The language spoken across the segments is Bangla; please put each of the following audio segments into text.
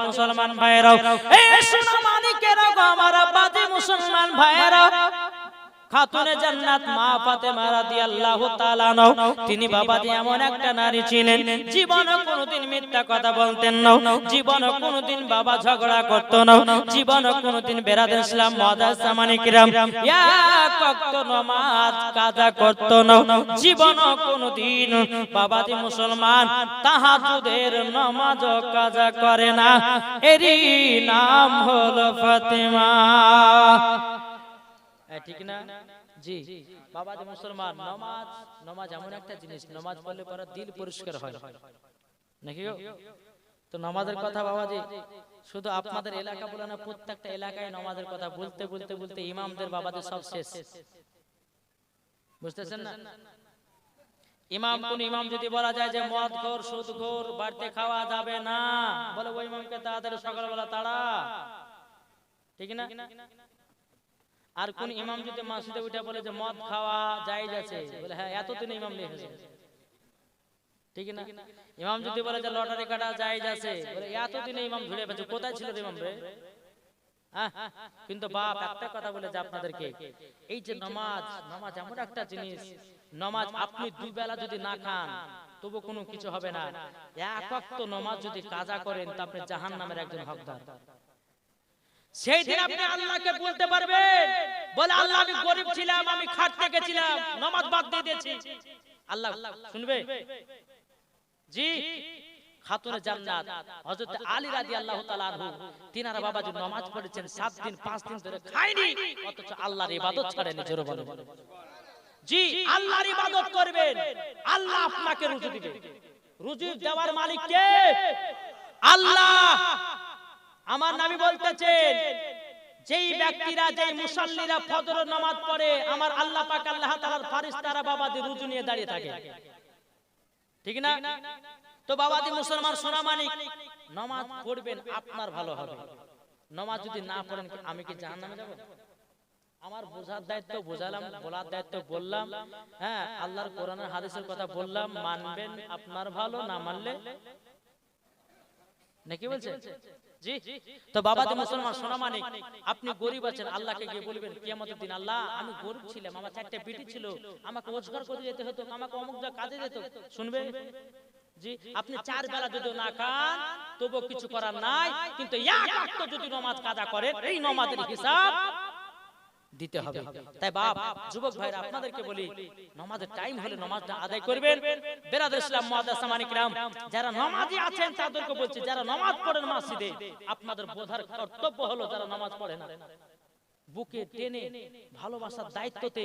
মুসলমান আব্বাজি মুসলমান ভাইরাও খাতুনে জান্নাত মা ফাতেমা রাদিয়াল্লাহু তাআলা আনহা তিনি বাবাজি এমন একটা নারী ছিলেন জীবনে কোনোদিন মিথ্যা কথা বলতেন না জীবনে কোনোদিন বাবা ঝগড়া করতো না জীবনে কোনোদিন বেরাদ ইসলাম মাদাস সামানিকরাম এক ওয়াক্ত নামাজ কাজা করতো না জীবনে কোনোদিন বাবা বাবাজি মুসলমান তাহাজুদের নামাজ কাজা করে না এরই নাম হলো ফাতেমা। ঠিক না? জি। বাবা যে মুসলমান, নমাজ, নামাজ এমন একটা জিনিস, নামাজ পড়লে পরে দিল পরিষ্কার হয়। নাকি তো নামাজের কথা বাবাজি, শুধু আপনাদের এলাকা বলে না, প্রত্যেকটা এলাকায় নামাজের কথা বলতে বলতে বলতে ইমামদের বাবাদের সব শেষ। বুঝতেছেন না? ইমাম, কোন ইমাম যদি বলা যায় যে মদ ঘোর সুদ ঘোর বাড়িতে খাওয়া যাবে না, বলে ওই ইমামকে তাড়াতাড়ি সকালবেলা তাড়া। ঠিক না? আর কোন ইমাম যদি মসজিদে উঠে বলে যে মদ খাওয়া জায়েজ আছে বলে হ্যাঁ এতদিন ইমাম লিখেছে ঠিক না? ইমাম যদি বলে যে লটারি কাটা জায়েজ আছে বলে এতদিন ইমাম ধরে পেয়েছে কোথায় ছিল ইমাম রে? হ্যাঁ? কিন্তু বাপ একটা কথা বলে যে আপনাদেরকে এই যে নামাজ নামাজ এমন একটা জিনিস নামাজ আপনি দুই বেলা যদি না খান তবু কোনো কিছু হবে না। এক নামাজ যদি কাজা করেন তা আপনি জাহান্নামের একজন হকদার। সেই দিন আপনি আল্লাহকে বলতে পারবেন। বলে আল্লাহ আমি গরিব ছিলাম আমি খাটতে গেছিলাম নামাজ বাদ দিয়ে দিয়েছি। আল্লাহ শুনবে? জি খাতুনে জান্নাত হযরত আলী রাদিয়াল্লাহু তাআলা আনহু তিনারা বাবা যে নামাজ পড়েছেন 7 দিন 5 দিন ধরে খায়নি। অথচ আল্লাহর ইবাদত ছাড়েনি জোরে জি আল্লাহর ইবাদত করবেন। আল্লাহ আপনাকে রুজি দিবে। রুজি দেওয়ার মালিক কে? আল্লাহ! আমার নামি বলতেছেন যেই ব্যক্তিরা যেই মুসাল্লিরা ফজর নামাজ পড়ে আমার আল্লাহ পাক আল্লাহ তাআলার ফেরেশতারা বাবাদি রুজু নিয়ে দাঁড়িয়ে থাকে। ঠিক না? তো বাবাদি মুসলমান সোনা মানিক নামাজ পড়বেন আপনার ভালো হবে। নামাজ যদি না পড়েন আমি কি জাহান্নামে যাব? আমার বোঝার দায়িত্ব বোঝালাম বলার দায়িত্ব বললাম। হ্যাঁ আল্লাহর কোরআনের হাদিসের কথা বললাম মানবেন আপনার ভালো না মানলে নাকি বলছে জি তো বাবা যে মুসলমান সোনা আপনি গরিব আছেন আল্লাহকে গিয়ে বলবেন কিয়ামতের দিন আল্লাহ আমি গরিব ছিলাম আমার চারটে ছিল আমাকে রোজগার করে যেতে হতো আমাকে অমুক যা কাজে যেত শুনবে জি আপনি চার বেলা যদি না খান তবু কিছু করার নাই কিন্তু এক যদি নমাজ কাজা করেন এই নমাজের হিসাব দিতে হবে। তাই বাপ যুবক ভাইরা আপনাদেরকে বলি নামাজের টাইম হলে নামাজটা আদায় করবেন। বেরাদুল ইসলাম মুআদ্দাস সামানিকরাম যারা নামাজি আছেন তাদেরকে বলছি যারা নামাজ পড়েন মসজিদে আপনাদের বোধার কর্তব্য হলো যারা নামাজ পড়ে না। বুকে টেনে ভালোবাসার দায়িত্বতে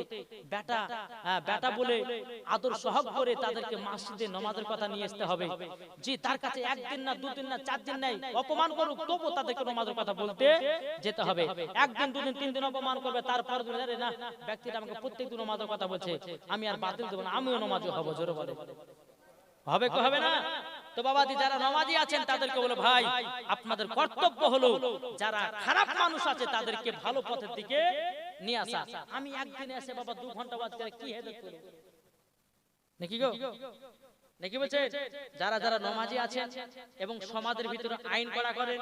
বেটা বেটা বলে আদর সহগ করে তাদেরকে মসজিদে নামাজের কথা নিয়ে আসতে হবে। জি তার কাছে একদিন না দুদিন না চার দিন নাই অপমান করুক তবু তাদেরকে নামাজের কথা বলতে যেতে হবে। একদিন দুদিন তিন দিন অপমান করবে তারপর আরে না ব্যক্তিটা আমাকে প্রত্যেক দিন নামাজের কথা বলছে আমি আর বাতিল দেবো না আমিও নামাজও হব জোরে বলে হবে কি হবে না? তো বাবাজি, যারা নামাজি আছেন, তাদেরকে বলো, ভাই, আপনাদের কর্তব্য হলো যারা খারাপ মানুষ আছে, তাদেরকে ভালো পথের দিকে নিয়ে আসা। আমি একদিনে এসে, বাবা, দু ঘণ্টা বাদ করে কি হেদায়েত করব? নাকি গো? নাকি বলছে, যারা যারা নমাজি আছেন এবং সমাজের ভিতরে আইন করা করেন,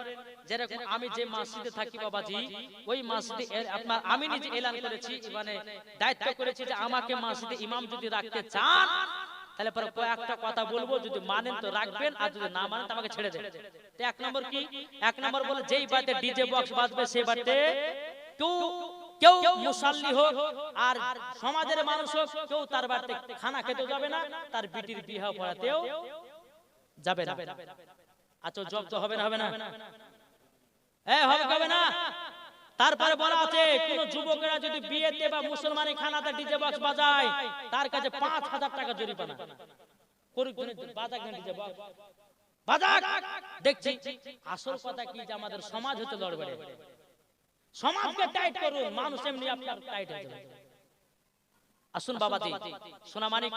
যেরকম আমি যে মসজিদে থাকি, বাবাজি, ওই মসজিদে আপনার আমি নিজে এলান করেছি মানে দায়িত্ব করেছি যে আমাকে মসজিদে ইমাম যদি রাখতে চান তাহলে পরে কয়েকটা কথা বলব যদি মানেন তো রাখবেন আর যদি না মানেন তো আমাকে ছেড়ে দেন তো এক নম্বর কি? এক নম্বর বলে যেই বাড়িতে ডিজে বক্স বাজবে সেই বাড়িতে কেউ কেউ মুসাল্লি হোক আর সমাজের মানুষ হোক কেউ তার বাড়িতে খানা খেতে যাবে না তার বিটির বিবাহ পড়াতেও যাবে না। আচ্ছা জব্দ হবে না হবে না। এ হবে হবে না। তারপরে বলা আছে কোন যুবকেরা যদি বিয়েতে বা মুসলমানি খানাতে ডিজে বক্স বাজায় তার কাছে পাঁচ হাজার টাকা জরিমানা। দেখছি আসল কথা কি যে আমাদের সমাজ হতে লড়বে সমাজকে টাইট করুন মানুষ এমনি আপনার টাইট হয়ে যাবে। আসুন বাবাজি সোনা মানিক,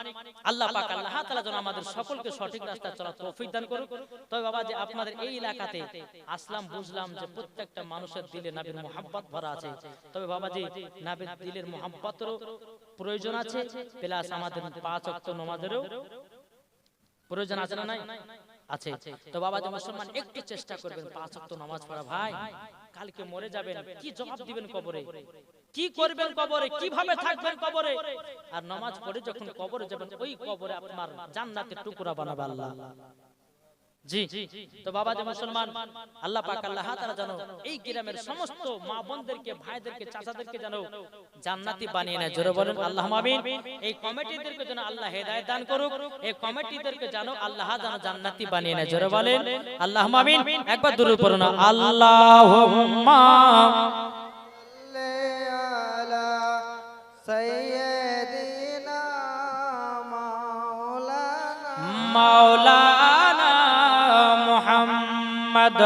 আল্লাহ পাক আল্লাহ তাআলা যেন আমাদের সকলকে সঠিক রাস্তা চলার তৌফিক দান করুক। তবে বাবাজি, আপনাদের এই এলাকাতে আসলাম, বুঝলাম যে প্রত্যেকটা মানুষের দিলে নবীর মোহাব্বত ভরা আছে। তবে বাবাজি, নবীর দিলের মোহাব্বতেরও প্রয়োজন আছে, প্লাস আমাদের পাঁচ ওয়াক্ত নামাজেরও প্রয়োজন আছে না নাই? আছে। তো বাবা যে মুসলমান, একটু চেষ্টা করবেন পাঁচ ওয়াক্ত নামাজ পড়া, ভাই। কালকে মরে যাবেন। কি জবাব দিবেন কবরে? কি করবেন কবরে? কীভাবে থাকবেন কবরে? আর নামাজ পড়ে যখন কবরে যাবেন ওই কবরে আপনার জান্নাতের টুকরা বানাবে। আল্লাহ। জি তো বাবা যে মুসলমান, আল্লাহ পাক, আল্লাহ জানো এই গ্রামের সমস্ত মা বোনদেরকে, ভাইদেরকে, চাচাদেরকে জানো জান্নাতি বানিয়ে নেয়। জোরে বলেন, আল্লাহ এই কমিটিদেরকে যেন আল্লাহ দান করুক, এই কমিটিদেরকে জানো আল্লাহ জান্নাতি বানিয়ে নেয়। জোরে বলেন, আল্লাহ একবার মুহাম্মদ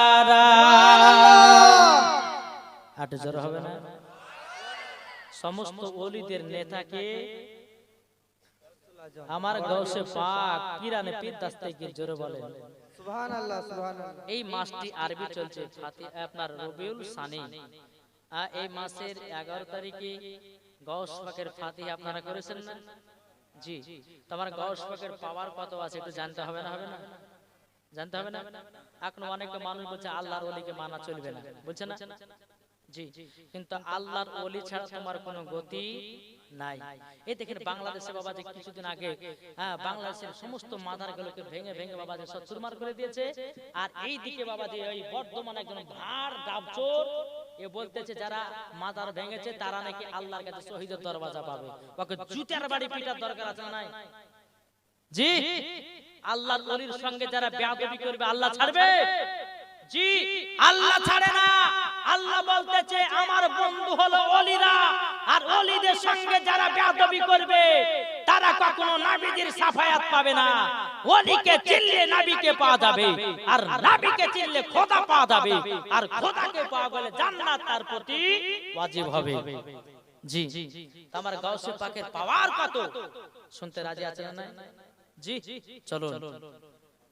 আট জোর হবে না। সমস্ত অলিদের নেতাকে আমার গৌসে পাক পিরানে পীর দাস্তাগীর জোরে বলেন। সুবহান আল্লাহ সুবহান আল্লাহ এই মাসটি আরবি চলছে ফাতি- আপনার রবিউল সানি। আহ, এই মাসের এগারো তারিখে গৌস পাকের ফাতি আপনারা করেছেন না? জি। তোমার গৌস পাকের পাওয়ার কত আছে একটু জানতে হবে না হবে না? জানতে হবে না? এখন অনেক মানুষ বলছে আল্লাহর ওলিকে মানা চলবে না। বলছে না? জি কিন্তু আল্লাহর ওলি ছাড়া তোমার কোনো গতি নাই। এই দেখেন বাংলাদেশে বাবা যে কিছুদিন আগে হ্যাঁ বাংলাদেশের সমস্ত মাদার গুলোকে ভেঙে ভেঙে বাবা যে সব চুরমার করে দিয়েছে। আর এই দিকে বাবা যে ওই বর্ধমান একজন ভার ডাবচোর এ বলতেছে যারা মাদার ভেঙেছে তারা নাকি আল্লাহর কাছে শহীদের দরওয়াজা পাবে। ওকে জুতার বাড়ি পিটার দরকার আছে না নাই। জি। আল্লাহর ওলির সঙ্গে যারা বেয়াদবি করবে আল্লাহ ছাড়বে? জি। আল্লাহ ছাড়ে না। আল্লাহ বলতেছে, আমার বন্ধু হলো অলিরা, আর অলিদের সঙ্গে যারা বেয়াদবি করবে, তারা কখনো নাবিদের সাফায়াত পাবে না। অলিকে চিনলে নাবিকে পাওয়া যাবে, আর নাবিকে চিনলে খোদা পাওয়া যাবে, আর খোদাকে পাওয়া গেলে জান্নাত তার প্রতি ওয়াজিব হবে। জি আমার গাউসে পাকের পাওয়ার কত? শুনতে রাজি আছেন না? জি চলো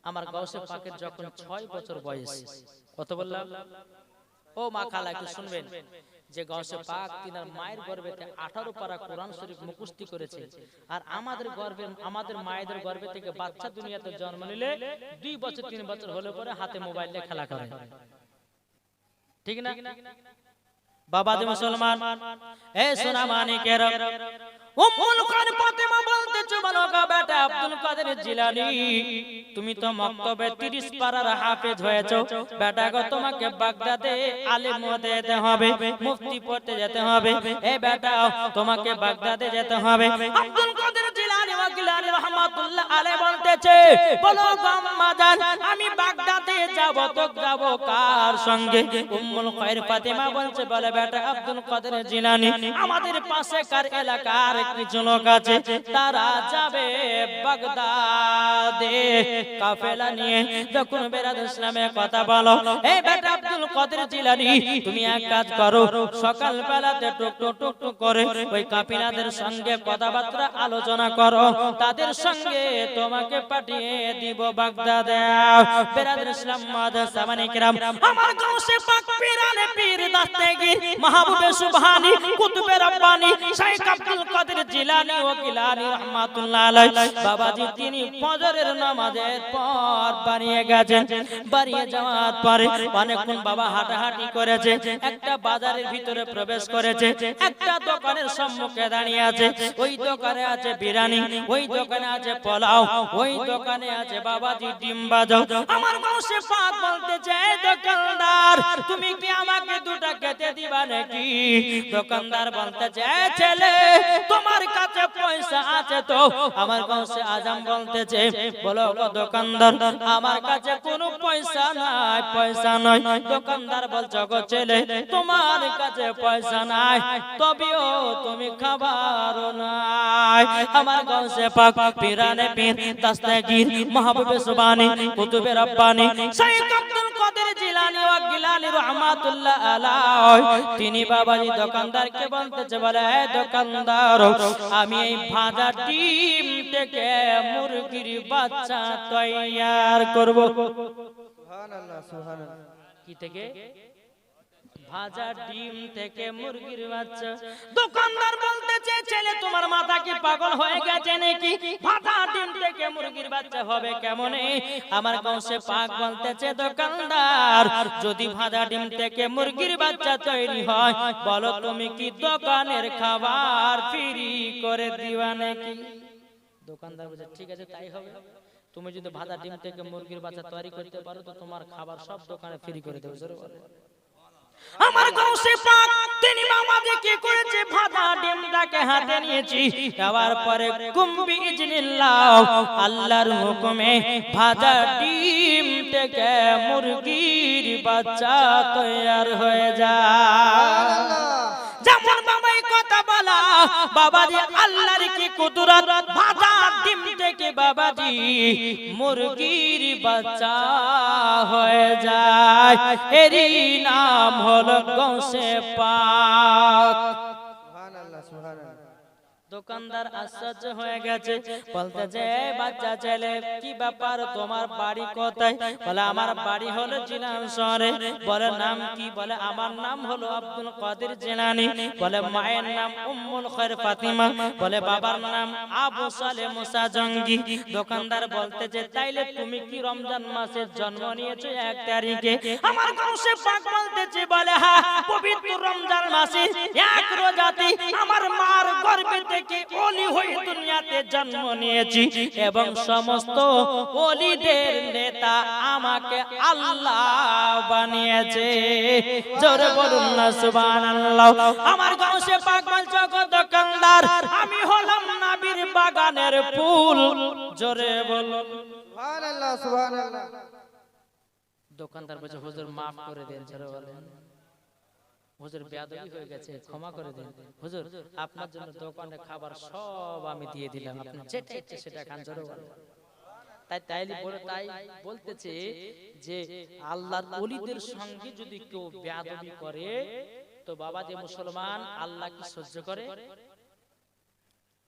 আমার গাউসে পাকের যখন ছয় বছর বয়স, কত বললাম? ও মা খালা একটু শুনবেন। যে গাউসে পাক তিনার মায়ের গর্ভেতে আঠারো পারা কোরআন শরীফ মুখস্থি করেছে। আর আমাদের গর্ভে আমাদের মায়েদের গর্ভে থেকে বাচ্চা দুনিয়াতে জন্ম নিলে দুই বছর তিন বছর হলে পরে হাতে মোবাইল দিয়ে খেলা করে। ঠিক না? বাবা মুসলমান। এ সোনা মানিকের উম্মুল খান ফাতেমা বলতেছো বলো গো বেটা আব্দুল কাদের জিলানী তুমি তো মক্তবে 30 পারার হাফেজ হয়েছো। বেটা গো তোমাকে বাগদাদে আলেম হতে যেতে হবে মুফতি পড়তে যেতে হবে। এ বেটা তোমাকে বাগদাদে যেতে হবে। আব্দুল কাদের আমাদের পাশে কার এলাকার কিছু লোক আছে, তারা যাবে বাগদাদে কাফেলা নিয়ে। যখন ইসলামে কথা বলো এই বেটা আব্দুল কাদের জিলানী, তুমি এক কাজ করো সকাল বেলাতে টুক টুক টুক করে ওই কাফিলাদের সঙ্গে কথাবার্তা আলোচনা করো তাদের সঙ্গে তোমাকে পাঠিয়ে দিব বাগদাদে। বেরাদ ইসলাম মাদ্রাসা মানে কিরাম। আমার গাউসে পাক পীরানে পীর দাস্তেগীর মাহবুবে সুবহানী, কুতুবে রব্বানী, শাইখ আব্দুল কাদের জিলানী ও কিলানী রাহমাতুল্লাহ আলাইহি। বাবাজি, তিনি ফজরের নামাজের পর বাড়িয়ে গেছেন। বাড়িয়ে যাওয়ার পরে অনেকক্ষণ বাবা হাঁটাহাঁটি করেছে। একটা বাজারের ভিতরে প্রবেশ করেছে। একটা দোকানের সম্মুখে দাঁড়িয়ে আছে। ওই দোকানে আছে বিরিয়ানি, ওই দোকানে আছে পোলাও, ওই দোকানে আছে বাবাজি ডিম বাজাও। আমার মাউসে পাক বলতেছে "এই দোকানদার, তুমি কি আমাকে দুটা খেতে দিবা নাকি? দোকানদার বলতেছে "এই ছেলে, তোমার কাছে পয়সা আছে তো। আমার কাছে আজাম বলতেছে বলো দোকানদার, আমার কাছে কোনো পয়সা নাই পয়সা নাই। দোকানদার বলছো, গো ছেলে, তোমার কাছে পয়সা নাই, তবেও তুমি খাবার নাই। আমার পাক পিরানে পীর দাস্তাগীর মাহবুবে সুবানি কুতুবে রব্বানি। শাইখ আব্দুল কাদের জিলানী ওয়া গিলানী রহমাতুল্লাহ আলাইহি। তিনি বাবাজি দোকানদারকে বলতেছে বলে "এ দোকানদার আমি এই ভাজা ডিম থেকে মুরগির বাচ্চা তৈয়ার করব। সুবহানাল্লাহ সুবহানাল্লাহ। কি থেকে? ভাজা ডিম থেকে মুরগির বাচ্চা। দোকানদার বলতেছে ছেলে তোমার মাথা কি পাগল হয়ে গেছে নাকি? ভাজা ডিম থেকে মুরগির বাচ্চা হবে কেমন? আমার কৌশে পাক বলতেছে দোকানদার যদি ভাজা ডিম থেকে মুরগির বাচ্চা তৈরি হয় বলো তুমি কি দোকানের খাবার ফ্রি করে দিবা নাকি? দোকানদার বলছে ঠিক আছে তাই হবে। তুমি যদি ভাজা ডিম থেকে মুরগির বাচ্চা তৈরি করতে পারো তো তোমার খাবার সব দোকানে ফ্রি করে দেবো। আমার গৌসে পাক, তিনি মামাকে কি করেছে? ভাজা ডিমটাকে হাতে নিয়েছি। দেওয়ার পরে কুম্বি ইজনিল্লাহ আল্লাহর হুকুমে ভাজা ডিম থেকে মুরগির বাচ্চা তৈয়ার হয়ে যায়। যেমন বাবা কথা বলা, বাবাজি আল্লাহর কি কুদরত? ভাজা ডিম বাবাজি মুরগির বাচ্চা হয়ে যায়। এরই নাম হল গৌসে পাক। দোকানদার আশ্চর্য হয়ে গেছে। বলতেছে "এই বাচ্চা ছেলে, কি ব্যাপার? তোমার বাড়ি কোথায়? বলে, আমার বাড়ি হলো জিনান শহরে। বলে, নাম কি? বলে, আমার নাম হলো আব্দুল কাদের জিলানি বলে, মায়ের নাম উম্মুল খৈর ফাতিমা। বলে, বাবার নাম আবু সালে মুসা জঙ্গি। দোকানদার বলতেছে তাইলে তুমি কি রমজান মাসে জন্ম নিয়েছো এক তারিখে? আমার গাঁসে পাক বলতেছে, বলে হ্যাঁ পবিত্র রমজান মাসে এক রোজাতে আমার মার গর্ভে থেকে ওলি হয়ে দুনিয়াতে জন্ম নিয়েছি এবং সমস্ত ওলিদের নেতা আমাকে আল্লাহ বানিয়েছে। জোরে বলুন না সুবহানাল্লাহ। আমার গাঁসে বলছো গো দোকানদার আমি হলাম নাবির বাগানের ফুল। জোরে বলুন। সুবহানাল্লাহ সুবহানাল্লাহ। দোকানদার বলছে হুজুর মাফ করে দেন। জোরে বলেন। হুজুর বেয়াদবি হয়ে গেছে ক্ষমা করে দিন। হুজুর আপনার জন্য দোকানে খাবার সব আমি দিয়ে দিলাম আপনি যেটা ইচ্ছে সেটা খান জোরে তাই তাইলে বলে তাই বলতেছে যে আল্লাহর ওলিদের সঙ্গে যদি কেউ বেয়াদবি করে তো বাবা যে মুসলমান আল্লাহ কি সহ্য করে?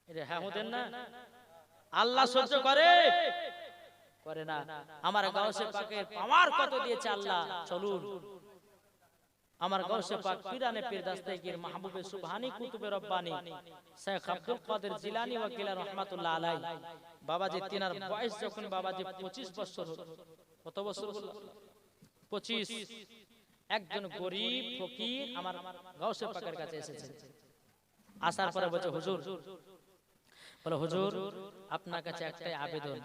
এটা হ্যাঁ হতেন না। আল্লাহ সহ্য করে? করে? না। আমার গাউসে পাকের পাওয়ার কত দিয়েছে আল্লাহ? চলুন। আমার গাউসে পাক পিরানে পীর দাস্তাগীর মাহবুবে সুবহানি কুতুবে রব্বানি শেখ আব্দুল কাদের জিলানী ওয়া কিলা রাহমাতুল্লাহ আলাই বাবাজি তিনার বয়স যখন বাবাজি 25 বছর হলো কত বছর হলো? 25 একজন গরিব ফকির আমার গাউসে পাকের কাছে এসেছে। আসার পরে বলছে হুজুর বলে হুজুর আপনার কাছে একটাই আবেদন।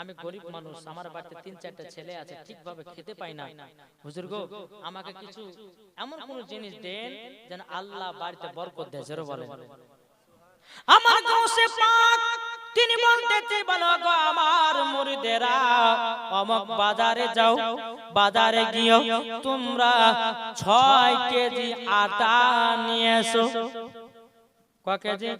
আমি গরিব মানুষ আমার বাড়িতে তিন চারটা ছেলে আছে ঠিকভাবে খেতে পাই না। হুজুর গো আমাকে কিছু এমন কোন জিনিস দেন যেন আল্লাহ বাড়িতে বরকত দেয় জোরে বলেন। আমার গাঁসে পাক তিনি বলতেছে বলো গো আমার মুরিদেরা অমক বাজারে যাও বাজারে গিয়ে তোমরা ছয় কেজি আটা নিয়ে এসো। ক কেজি?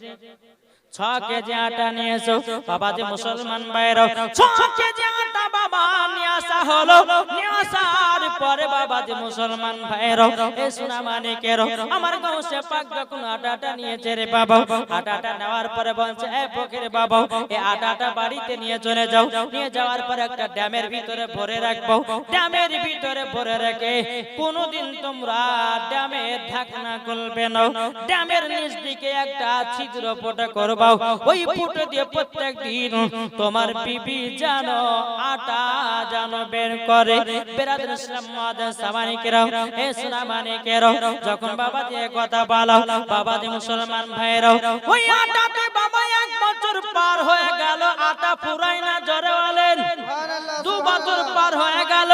ছ কেজি আটা নিয়ে এসো বাবা যে মুসলমান বাইরে ছ কেজি আটা বাবা নিয়ে আসা হলো নিয়ে আসার পরে বাবা যে মুসলমান ভাইর এ সোনা মানিকের আমার গাঁসে পাক যখন আটাটা নিয়েছে রে বাবা আটাটা নেওয়ার পরে বলছে, এ ফকির বাবা এই আটাটা বাড়িতে নিয়ে চলে যাও, নিয়ে যাওয়ার পরে একটা ড্যামের ভিতরে ভরে রাখব, ড্যামের ভিতরে ভরে রেখে কোনোদিন তোমরা ড্যামের ঢাকনা খুলবে না, ড্যামের নিচ দিকে একটা ছিদ্র ফোটা করবাও ওই ফুটো দিয়ে প্রত্যেক দিন তোমার বিবি জানো আটা জানো বের করে। বেরাদের যখন বাবা দিয়ে কথা বলো বাবা দিয়ে মুসলমান ভাইরাও ওই আটাতে বাবা এক বছর পার হয়ে গেল, আটা পুরাই না, জরে বলেন। বছর পার হয়ে গেল,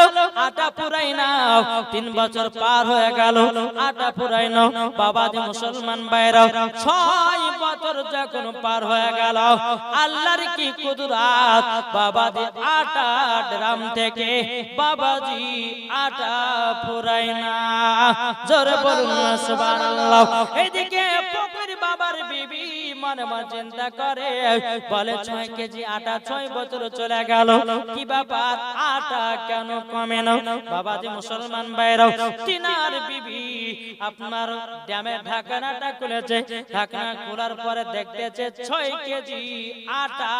আটা পুরাই নাও। তিন বছর পার হয়ে গেল, আটা পুরাই নাও। বাবা যে মুসলমান বাইরাও ছয় বছর যখন পার হয়ে গেল, আল্লাহর কি কুদরাত? বাবা যে আটা ড্রাম থেকে, বাবাজি আটা পুরাই না জোরে বলুন সুবহানাল্লাহ। এদিকে মনে মনে চিন্তা করে? বলে ছয় কেজি আটা ছয় বছর চলে গেল। কি ব্যাপার? আটা কেন কমে না বাবাজি মুসলমান বাইরাও তিনার বিবি আপনার ড্যামের ঢাকনাটা খুলেছে। ঢাকনা খোলার পরে দেখতেছে ছয় কেজি আটা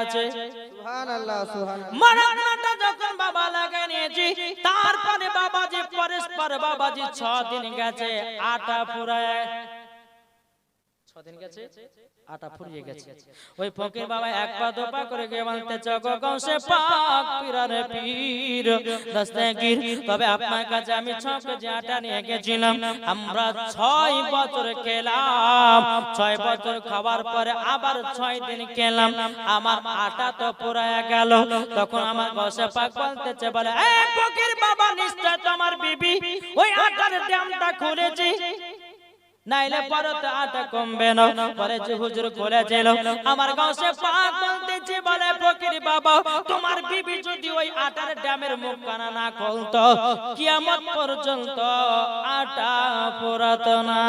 আছে। সুবহানাল্লাহ সুবহানাল্লাহ। মরণটা যখন বাবা লাগা নিয়েছি তারপরে বাবাজি পরস্পর বাবাজি ছ দিন গেছে আটা ফুরায় ছ দিন গেছে আটা ফুরিয়ে গেছে। ওই ফকির বাবা এক পা দো পা করে গিয়ে বলতে চকো কৌশে পাক পিরারে পীর। দস্তগীর তবে আপনার কাছে আমি ছ কেজি আটা নিয়ে গেছিলাম। আমরা ছয় বছর খেলাম। ছয় বছর খাওয়ার পরে আবার ছয় দিন খেলাম। আমার আটা তো পুরায় গেল। তখন আমার গসে পাক বলতেছে বলে ফকির বাবা নিশ্চয় তোমার বিবি। ওই আটার দামটা খুলেছি। নাইলে পরে তো আটা কমবে না। পরে যে হুজুর করেছিল আমার গাঁসে পাক বলতেছে বলে ফকির বাবা তোমার বিবি যদি ওই আটার ড্যামের মুখ কানা না খুলতো কিয়ামত পর্যন্ত আটা পুরাতো না।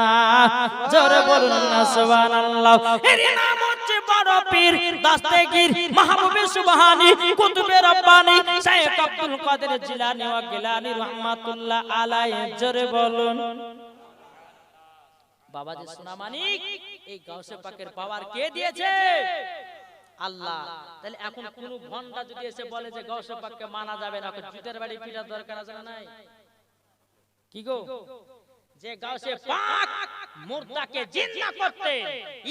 জোরে বলুন না সুবহানাল্লাহ। এর নাম হচ্ছে বড় পীর দাস্তেগীর মাহবুবে সুবহানি কুতুবে রব্বানি শাইখ আব্দুল কাদের জিলানী ওয়া গিলানী রাহমাতুল্লাহ আলাইহি। জোরে বলুন। বাবা যে সোনা মানিক এই গাউসে পাকের পাওয়ার কে দিয়েছে? আল্লাহ। তাহলে এখন কোন ভন্ডা যদি এসে বলে যে গাউসে পাককে মানা যাবে না জুতের বাড়ি পিটার দরকার আছে না নাই? কি গো? যে গাউসে পাক মুর্দাকে জিন্দা করতেন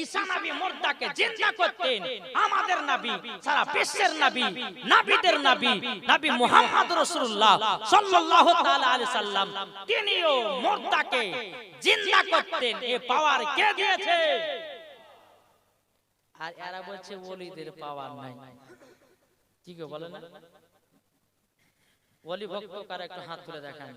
ঈসা নবী মুর্দাকে জিন্দা করতেন, আমাদের নবী, সারা বিশ্বের নবী, নবীদের নবী নবী মুহাম্মদ রাসূলুল্লাহ সাল্লাল্লাহু তাআলা আলাইহি সাল্লাম, তিনিও মুর্দাকে জিন্দা করতেন। এ পাওয়ার কে দিয়েছে? আর এরা বলছে ওলিদের পাওয়ার নাই। কি গো, বলে না? ওলি ভক্ত কার একটু হাত তুলে দেখান।